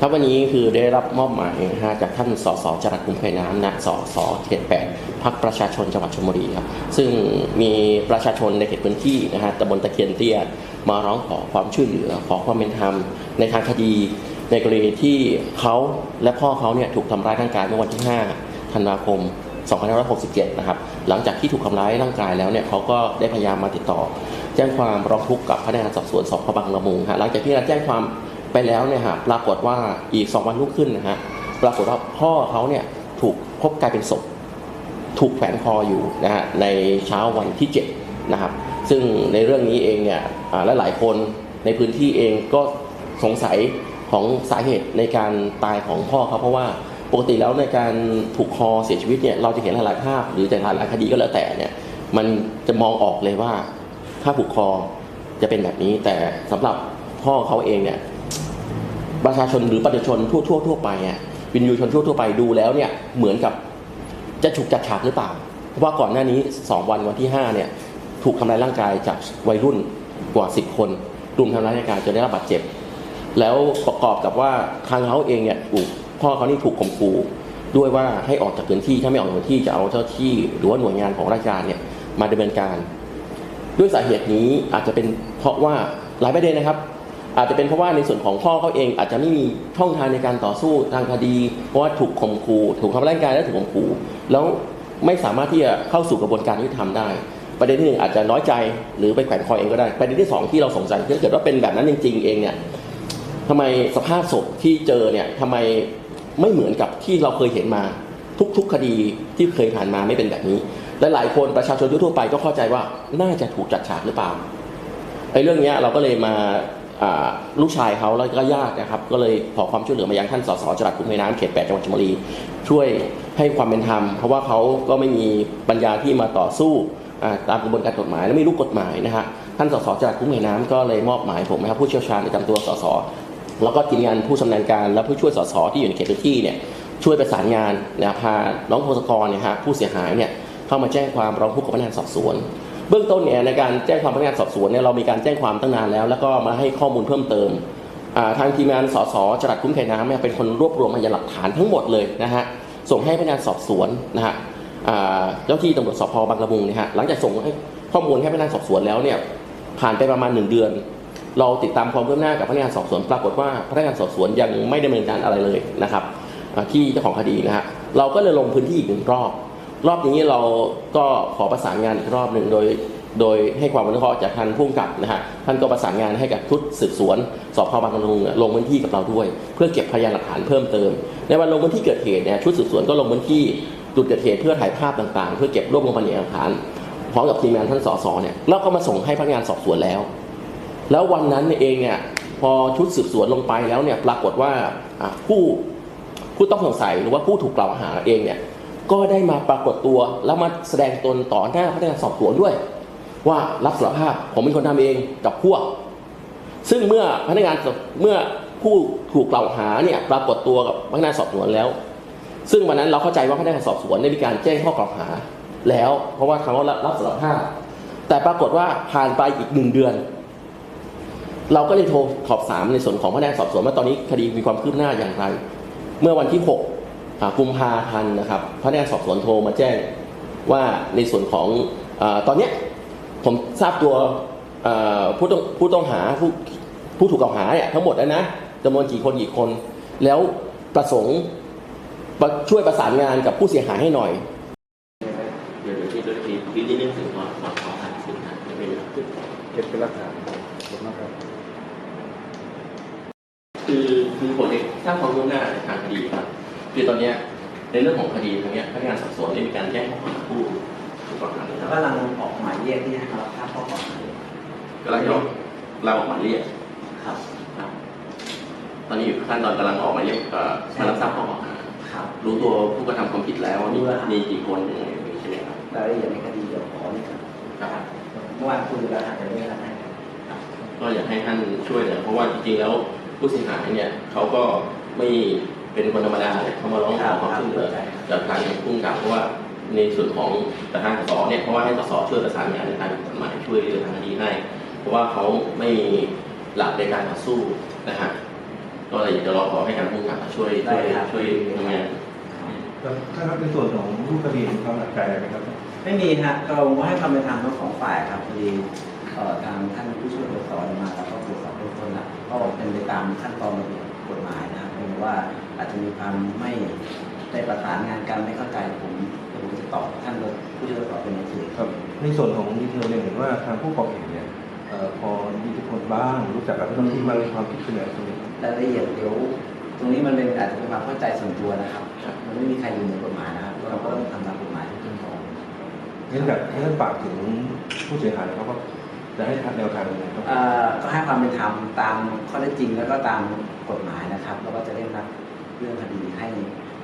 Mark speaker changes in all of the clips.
Speaker 1: ครับวันนี้คือได้รับมอบหมายนะฮะจากท่านสสจรัสกุมไข่น้ำนะสสเขตแปดพักประชาชนจังหวัดชลบุรีครับซึ่งมีประชาชนในเขตพื้นที่นะฮะตำบลตะเคียนเตี้ยมาร้องขอความช่วยเหลือขอความเป็นธรรมในทางคดี ในกรณีที่เขาและพ่อเขาเนี่ยถูกทำร้ายร่างกายเมื่อวันที่ 5 ธันวาคม2567 นะครับ หลังจากที่ถูกทำร้ายร่างกายแล้วเนี่ยเขาก็ได้พยายามมาติดต่อ แจ้งความร้องทุกข์กับพนักงานสอบสวนสพบางละมุงฮะหลังจากที่เราแจ้งความ ไปแล้วเนี่ยฮะปรากฏว่าอีก2วันลุกขึ้นนะฮะปรากฏว่าพ่อเขาเนี่ยถูกพบกลายเป็นศพ ถูกแขวนคออยู่นะฮะในเช้าวันที่7นะครับซึ่งในเรื่องนี้เองเนี่ยและหลายคนในพื้นที่เองก็สงสัยของสาเหตุในการตายของพ่อเขาเพราะว่าปกติแล้วในการถูกคอเสียชีวิตเนี่ยเราจะเห็นหลายๆภาพ หรือแต่หลายคดีก็แล้วแต่เนี่ยมันจะมองออกเลยว่าถ้าผูกคอจะเป็นแบบนี้แต่สำหรับพ่อเขาเองเนี่ย ประชาชนหรือประชาชนทั่วทั่วทั่วไปอะวินยูชนทั่วทั่วไปดูแล้วเนี่ยเหมือนกับจะถูกจัดฉากหรือเปล่า เพราะว่าก่อนหน้านี้ 2 วันวันที่ 5 เนี่ยถูกทำร้ายร่างกายจากวัยรุ่นกว่า 10 คนรุมทำร้ายร่างกายจนได้รับบาดเจ็บ แล้วประกอบกับว่าทางเขาเองเนี่ยถูกพ่อเขานี่ถูกข่มขู่ด้วยว่าให้ออกจากพื้นที่ถ้าไม่ออกจากพื้นที่จะเอาเจ้าที่ หรือว่าหน่วยงานของราชการเนี่ยมาดำเนินการ ด้วยสาเหตุนี้อาจจะเป็นเพราะว่าหลายประเด็นนะครับ อาจจะเป็นเพราะว่าในส่วนของพ่อเขาเองอาจจะไม่มีช่องทางในการต่อสู้ทางคดี เพราะว่าถูกข่มขู่ถูกทำร้ายร่างกายและถูกข่มขู่แล้วไม่สามารถที่จะเข้าสู่กระบวนการยุติธรรมได้ ประเด็นที่หนึ่งอาจจะน้อยใจหรือไปแขวนคอเองก็ได้ประเด็นที่สองที่เราสงสัยถ้าเกิดว่าเป็นแบบนั้นจริง ๆ เองเนี่ยทำไมสภาพศพที่เจอเนี่ยทำไมไม่เหมือนกับที่เราเคยเห็นมาทุก ๆ คดีที่เคยผ่านมาไม่เป็นแบบนี้ และหลายคนประชาชนทั่วไปก็เข้าใจว่าน่าจะถูกจัดฉากหรือเปล่าไอ้เรื่องนี้เราก็เลยมา ลูกชายเขาแล้วก็ญาตินะครับ ก็เลยขอความช่วยเหลือมายังท่านสสจรัสกุมไพน้ำเขตแปดจังหวัดชลบุรีช่วยให้ความเป็นธรรม เพราะว่าเขาก็ไม่มีปัญญาที่มาต่อสู้ตามกระบวนการกฎหมายและไม่รู้กฎหมายนะฮะท่านสสจรัสกุมไพน้ำก็เลยมอบหมายผมนะครับผู้เชี่ยวชาญประจำตัวสสแล้วก็ทีมงานผู้ชำนาญการและผู้ช่วยสสที่อยู่ในเขตพื้นที่เนี่ยช่วยประสานงานนะพาน้องโพสกรเนี่ยฮะผู้เสียหายเนี่ยเข้ามาแจ้งความร้องทุกข์กับพนักงานสอบสวน เบื้องต้นเนี่ยในการแจ้งความพนักงานสอบสวนเนี่ยเรามีการแจ้งความตั้งนานแล้ว แล้วก็มาให้ข้อมูลเพิ่มเติมทางทีมงานสสจรัสคุ้มไข่น้ำเนี่ยเป็นคนรวบรวมพยานหลักฐานทั้งหมดเลยนะฮะส่งให้พนักงานสอบสวนนะฮะเจ้าที่ตำรวจสพบางละมุงเนี่ยฮะหลังจากส่งให้ข้อมูลให้พนักงานสอบสวนแล้วเนี่ยผ่านไปประมาณหนึ่งเดือน เราติดตามความคืบหน้ากับพนักงานสอบสวน ปรากฏว่าพนักงานสอบสวนยังไม่ดำเนินการอะไรเลยนะครับที่เจ้าของคดีนะฮะเราก็เลยลงพื้นที่อีกหนึ่งรอบ รอบนี้เราก็ขอประสานงานอีกรอบหนึ่งโดย โดยให้ความอนุเคราะห์จากท่านผู้กำกับนะฮะท่านก็ประสานงานให้กับชุดสืบสวนสพบางกะลุงลงพื้นที่กับเราด้วย เพื่อเก็บพยานหลักฐานเพิ่มเติม ในวันลงพื้นที่เกิดเหตุเนี่ยชุดสืบสวนก็ลงพื้นที่จุดเกิดเหตุเพื่อถ่ายภาพต่างๆ เพื่อเก็บรวบรวมพยานหลักฐานพร้อมกับทีมงานท่านสสเนี่ยแล้วก็มาส่งให้พนักงานสอบสวนแล้ว แล้ววันนั้นเองเนี่ยพอชุดสืบสวนลงไปแล้วเนี่ยปรากฏว่าผู้ผู้ต้องสงสัยหรือว่าผู้ถูกกล่าวหาเองเนี่ย ก็ได้มาปรากฏตัวแล้วมาแสดงตนต่อหน้าพนักงานสอบสวนด้วย ว่ารับสารภาพผมเป็นคนทำเองกับพวก ซึ่งเมื่อพนักงานเมื่อผู้ถูกกล่าวหาเนี่ยปรากฏตัวกับพนักงานสอบสวนแล้ว ซึ่งวันนั้นเราเข้าใจว่าพนักงานสอบสวนได้มีการแจ้งข้อกล่าวหาแล้ว เพราะว่าเขารับสารภาพ แต่ปรากฏว่าผ่านไปอีกหนึ่งเดือน เราก็เลยโทรสอบถามในส่วนของพนักงานสอบสวนว่าตอนนี้คดีมีความคืบหน้าอย่างไร เมื่อวันที่6 กุมภาพันธ์นะครับพนักงานสอบสวนโทรมาแจ้งว่าในส่วนของอตอนนี้ผมทราบตัวผู้ต้องผู้ต้องหาผู้ผู้ถูกกล่าวหาเนี่ยทั้งหมดแล้วนะจำนวนกี่คนกี่คน แล้วประสงค์ช่วยประสานงานกับผู้เสียหายให้หน่อยเดี๋ยวเดี๋ยวที่เดี๋ยวที่ที่นี่เรื่องถึงขอขอขอผ่านสื่อนะไม่เป็น
Speaker 2: เก็บเป็นหลักฐานขอบคุณมากครับ
Speaker 1: คือคือผมเองสร้างความรู้หน้าทางคดีครับ คือตอนเนี้ยในเรื่องของคดีตรงเนี้ยพนักงานสอบสวนได้มีการแจ้งข้อหาผู้ถูกกล่าวหาแล้ว
Speaker 3: แล้วก็กำลังออกหมายเรียกที่ให้มารับทราบข้อกล่าวหาอยู่
Speaker 1: กำลังจะออกเราออกหมายเรียก
Speaker 3: ครับ
Speaker 1: ครับ ตอนนี้อยู่ขั้นตอนกำลังออกหมายเรียกเอ่อมารับทราบข้อกล่าวหา
Speaker 3: ครับ
Speaker 1: รู้ตัวผู้กระทำความผิดแล้วว่ามี
Speaker 3: รู้แล้วครับ
Speaker 1: มีกี่คนยังไงใช่ไหมครับ
Speaker 3: รายละเอียดในคดีเดี๋ยวขอนี่ครับ
Speaker 1: ครับ
Speaker 3: เมื่อวานคุยกันอาจจะไม่ได้ให้ครับ
Speaker 1: ก็อยากให้ท่านช่วยเลยเพราะว่าจริงๆแล้วผู้เสียหายเนี่ยเขาก็ไม่ เป็นคนธรรมดาเขามาร้องขอความช่วยเหลือจากทางผู้กำกับเพราะว่าในส่วนของทางสสเนี่ยเพราะว่าให้สสช่วยประสานงานในทางกฎหมายช่วยเหลือทางคดีให้ เพราะว่าเขาไม่มีหลักในการต่อสู้นะฮะก็เลยจะรอขอให้ทางผู้กำกับช่วยช่วยช่วยทำงาน
Speaker 2: ถ้าครับในส่วนของรูปคดีมีความหนักใจอะไรไหมครับ
Speaker 3: ไม่มีฮะเราให้ความเป็นธรรมทั้งสองฝ่ายครับพอดีทางท่านผู้ช่วยตรวจสอบมาแล้วก็ตรวจสอบเบื้องต้นแล้วก็เป็นไปตามขั้นตอนระเบียบกฎหมายนะครับเพียงว่า อาจจะมีความไม่ได้ประสานงานกันไม่เข้าใจผมเดี๋ยวผมจะตอบท่านผู้ช่วยตรวจสอบเป็นหนังสือ
Speaker 2: ครับในส่วนของดีเทลเนี่ยเห็นว่าทางผู้ก่อเหตุเนี่ยเอ่อพอมีอิทธิพลบ้างรู้จักกับเจ้าหน้าที่บ้างในความคิดเป็นอย่างไรตรงนี้
Speaker 3: รายละเอียดเดี๋ยวตรงนี้มันเป็นอาจจะเป็นความเข้าใจส่วนตัวนะครับ
Speaker 1: ครับ
Speaker 3: มันไม่มีใครอยู่เหนือกฎหมายนะครับเราก็ต้องทำตามกฎหมายทุกขั้นตอน
Speaker 2: งั้นอยากให้ท่านฝากถึงผู้เสียหายนะครับว่าจะให้ทัดแนวทางยังไงครับ
Speaker 3: เอ่อก็ให้ความเป็นธรรมตามข้อเท็จจริงแล้วก็ตามกฎหมายนะครับ แล้วก็จะเร่งรัด เรื่องคดีให้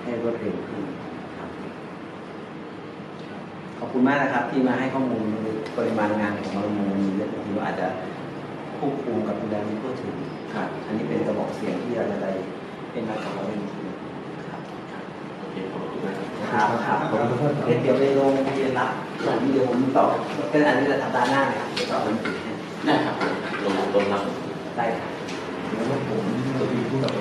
Speaker 3: ให้รวดเร็วขึ้นครับ ขอบคุณมากนะครับ ที่มาให้ข้อมูลปริมาณงานของเรามีเยอะบางทีเราอาจจะควบคุมกับดูแลไม่ทั่วถึง
Speaker 1: ครับ
Speaker 3: อันนี้เป็นกระบอกเสียงที่เราจะได้เป็นนักข่าวเป็นทีครับ
Speaker 1: โอเคขอบคุณมากครับ
Speaker 3: ครับครับ
Speaker 2: ขอบคุณครับ
Speaker 3: เดี๋ยวไปลงทะเบียนรับส่วนเดี๋ยวผมตอบเป็นอันนี้จะทำด้านหน้าเลยครับเดี๋ยวตอบเป็นติดให้
Speaker 1: ได้ครับลงลงรับ
Speaker 3: ได้ครับ
Speaker 2: แล้วก็ผมจะมีผู้กับ